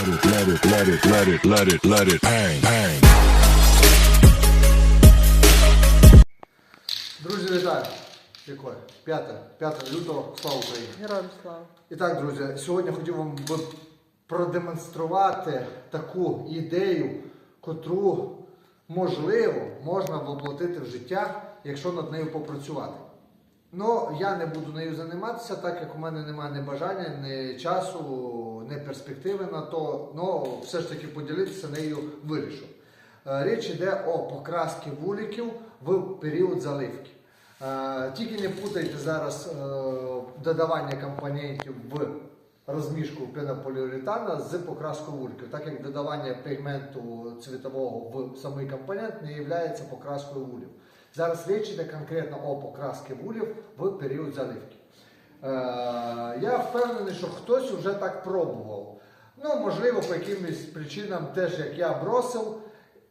Let it, let it, let it, let it, let it, let it bang, bang. Друзі, вітаю! Якое? 5, 5 лютого, слава Україні! Героям слава. І так, друзі, сьогодні хотів вам би продемонструвати таку ідею, котру можливо можна воплотити в життя, якщо над нею попрацювати. Ну, я не буду нею займатися, так як у мене немає ні бажання, ні часу, ні перспективи на то, але все ж таки поділитися нею вирішу. Е, Річ йде о покрасці вуликів в період заливки. Е, Тільки не путайте зараз е, додавання компонентів в розмішку пенополіуретана з покраскою вуликів, так як додавання пігменту цвітового в самий компонент не є покраскою вулів. Зараз річ йде конкретно о покрасці вулів в період заливки. Е, я впевнений, що хтось вже так пробував. Ну, можливо, по якимось причинам, теж як я бросив,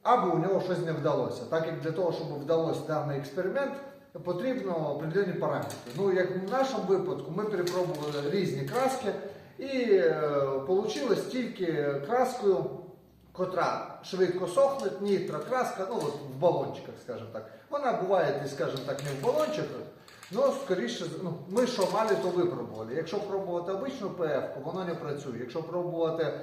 або у нього щось не вдалося. Так як для того, щоб вдалося даний експеримент, потрібно определені параметри. Ну, як в нашому випадку, ми перепробували різні краски і вийшло тільки краскою, котра швидко сохне, нітрокраска, ну от в балончиках, скажімо так. Вона буває, скажімо так, не в балончиках, Ну, скоріше, ну, ми що мали, то випробували. Якщо пробувати обичну ПФ, воно не працює. Якщо пробувати е,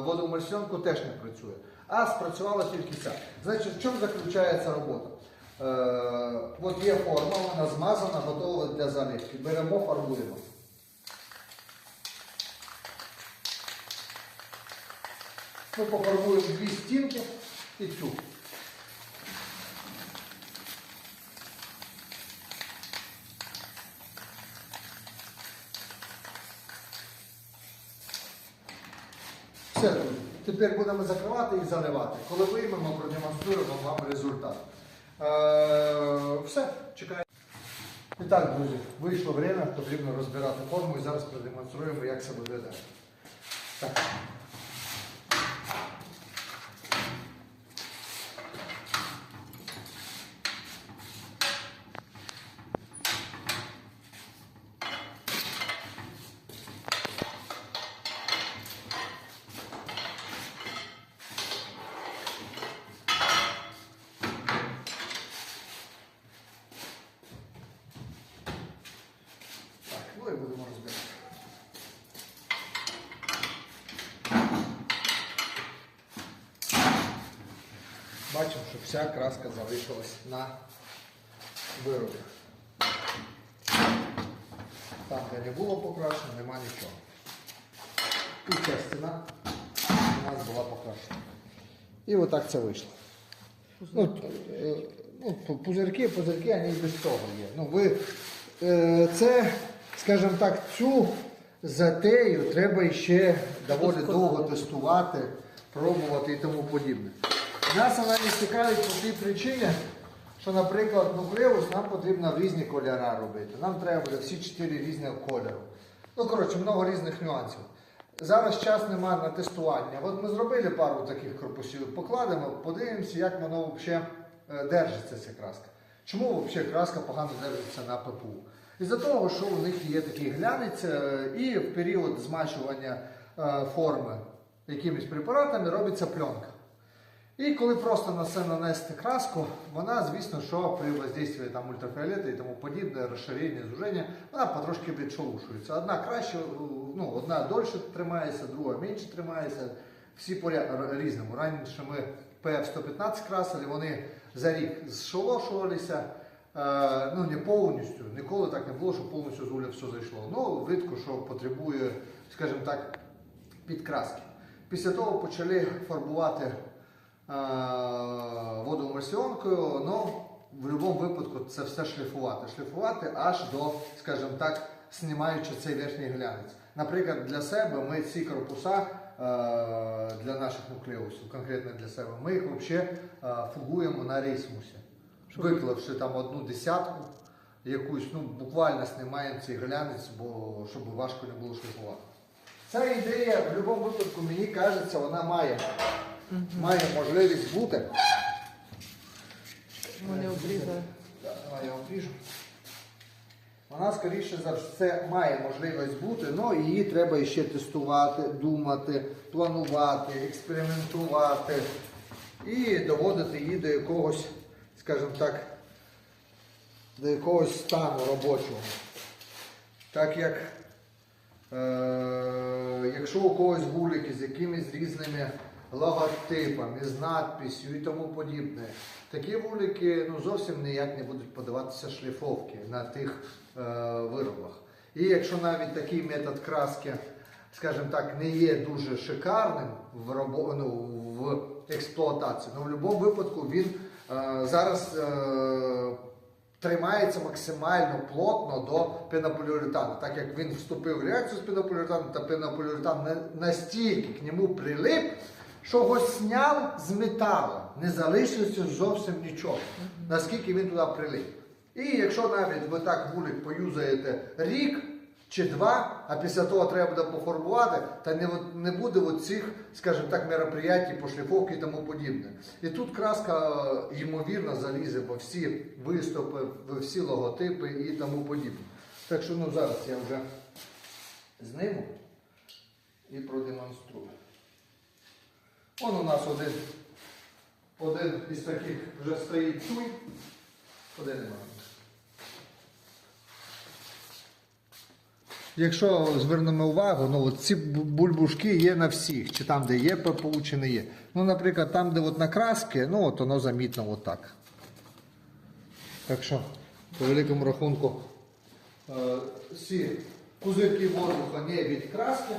водомульсіонку, теж не працює. А спрацювала тільки ця. Значить, в чому заключається робота? Е, от є форма, вона змазана, готова для заливки. Беремо, фарбуємо. Ми пофарбуємо дві стінки і цю. Все, друзі. Тепер будемо закривати і заливати. Коли виймемо, продемонструємо вам результат. Е, все, чекаємо. І так, друзі, вийшло время, потрібно розбирати форму і зараз продемонструємо, як це буде далі. Так, ну і будемо розбирати. Бачимо, що вся краска залишилась на виробі. Там, де не було покрашено, нема нічого. І ця стіна у нас була покрашена. І отак це вийшло. Ну, е, ну, пузирки, пузирки, вони і без того є. Ну, ви, е, це, скажімо так, цю затею треба ще доволі довго тестувати, пробувати і тому подібне. Вона не цікавить по тій причині, що, наприклад, нуклеус нам потрібно різні кольори робити. Нам треба буде всі чотири різних кольору. Ну, коротше, много різних нюансів. Зараз час немає на тестування. От ми зробили пару таких корпусів, покладемо, подивимося, як воно взагалі держиться ця краска. Чому взагалі краска погано держиться на ППУ? Із-за того, що у них є такий глянець, і в період змачування форми якимись препаратами робиться пленка. І коли просто на це нанести краску, вона, звісно, що при воздействии там ультрафіолету і тому подібне, розширення, зуження, вона потрошки відшелушується. Одна краще, ну, одна дольше тримається, друга менше тримається. Всі поря- різному. Раніше ми ПФ-115 красили, вони за рік зшолошувалися. Е, ну, не повністю, ніколи так не було, що повністю з уля все зайшло. Ну, видко, що потребує, скажімо так, підкраски. Після того почали фарбувати е, водоемульсіонкою, ну, в будь-якому випадку це все шліфувати. Шліфувати аж до, скажімо так, знімаючи цей верхній глянець. Наприклад, для себе ми ці корпуса е, для наших нуклеусів, конкретно для себе, ми їх взагалі фугуємо на рейсмусі. Виклавши там одну десятку, якусь, ну буквально знімаємо цей глянець, бо щоб важко не було шліфувати. Ця ідея в будь-якому випадку, мені кажеться, вона має, має можливість бути. Вони обрізали. Так, давай я обріжу. Вона, скоріше за все, має можливість бути, але її треба ще тестувати, думати, планувати, експериментувати і доводити її до якогось, скажімо так, до якогось стану робочого. Так як е, якщо у когось вулики з якимись різними логотипами, з надписю і тому подібне, такі вулики ну, зовсім ніяк не будуть подаватися шліфовки на тих е, виробах. І якщо навіть такий метод краски, скажімо так, не є дуже шикарним в, робо, ну, в експлуатації, але в будь-якому випадку він е, зараз. Е, тримається максимально плотно до пенополіуретану. Так як він вступив в реакцію з пенополіуретаном, та пенополіуретан на- настільки к ньому прилип, що його сняв з металу, не залишилося зовсім нічого, наскільки він туди прилип. І якщо навіть ви так вулик поюзаєте рік чи два, а після того треба буде пофарбувати, та не, не буде от цих, скажімо так, мероприятій, пошліфовки і тому подібне. І тут краска, е, ймовірно, залізе во всі виступи, во всі логотипи і тому подібне. Так що ну, зараз я вже зниму і продемонструю. Он у нас один, один із таких вже стоїть туй. Подивимо. Якщо звернемо увагу, ну от ці бульбушки є на всіх, чи там, де є ППУ, чи не є. Ну, наприклад, там, де от на краски, ну от воно замітно отак. Так що, по великому рахунку, е, всі пузирки воздуха не від краски.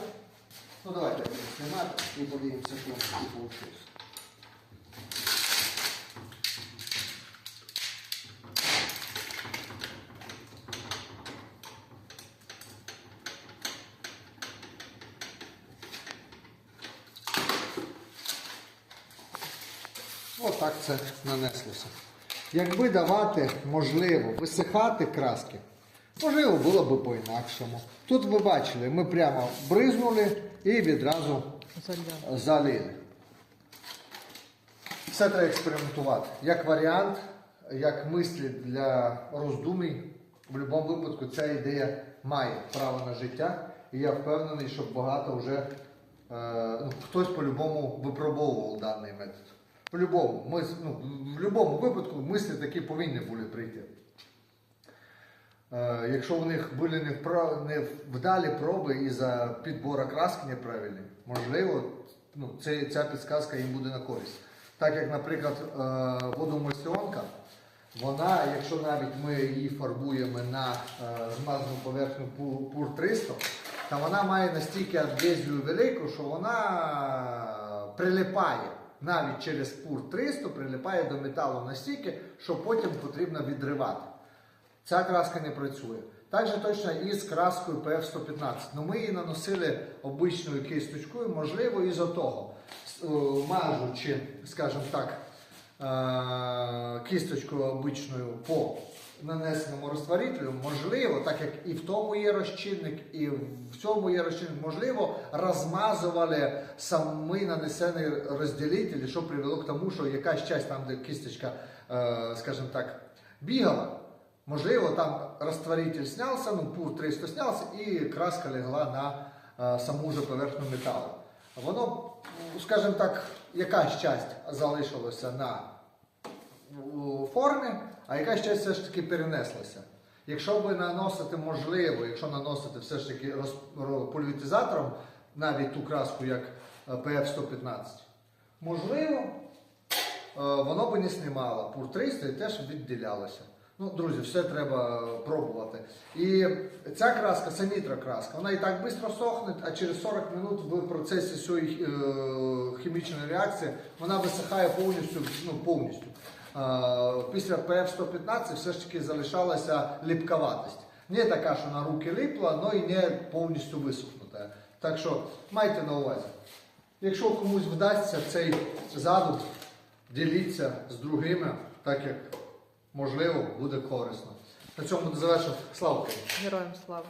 Ну давайте будемо знімати і подивимося, що вийшло. Отак це нанеслося. Якби давати можливо висихати краски, можливо, було б по-інакшому. Тут ви бачили, ми прямо бризнули і відразу залили. Все треба експериментувати. Як варіант, як мислі для роздумій, в будь-якому випадку ця ідея має право на життя. І я впевнений, що багато вже е, ну, хтось по-любому випробовував даний метод. По-любому, ну, в будь-якому випадку мислі такі повинні були прийти. Е, Якщо у них були невдалі проби із за підбору краски неправильні, можливо, ну, ця підсказка їм буде на користь. Так як, наприклад, е, вона, якщо навіть ми її фарбуємо на е, змазану поверхню пур 300, то вона має настільки адгезію велику, що вона прилипає навіть через пур 300, прилипає до металу настільки, що потім потрібно відривати. Ця краска не працює. Так же точно і з краскою PF115. Ну, ми її наносили обичною кисточкою, можливо, із-за того, е, мажучи, скажімо так, е, кісточкою обичною по нанесеному розтворителю, можливо, так як і в тому є розчинник, і в цьому є розчинник, можливо, розмазували самі нанесені розділителі, що привело к тому, що якась часть там, де кісточка, е, скажімо так, бігала. Можливо, там розтворитель снявся, ну пур 300 снявся, і краска легла на е, саму же поверхню металу. Воно, скажімо так, якась часть залишилася на формі, а якась часть все ж таки перенеслася. Якщо ви наносите, можливо, якщо наносите все ж таки пульвітизатором навіть ту краску, як е, PF115, можливо, е, воно би не знімало пур 300 і теж відділялося. Ну, друзі, все треба пробувати. І ця краска, це нітрокраска, вона і так швидко сохне, а через 40 минут в процесі цієї е, хімічної реакції вона висихає повністю. Ну, повністю. Е, після PF115 все ж таки залишалася ліпковатість. Не така, що на руки липла, але і не повністю висохнута. Так що майте на увазі. Якщо комусь вдасться цей задум, діліться з другими, так як можливо буде корисно. На цьому завершу. Слава Україні! Героям слава.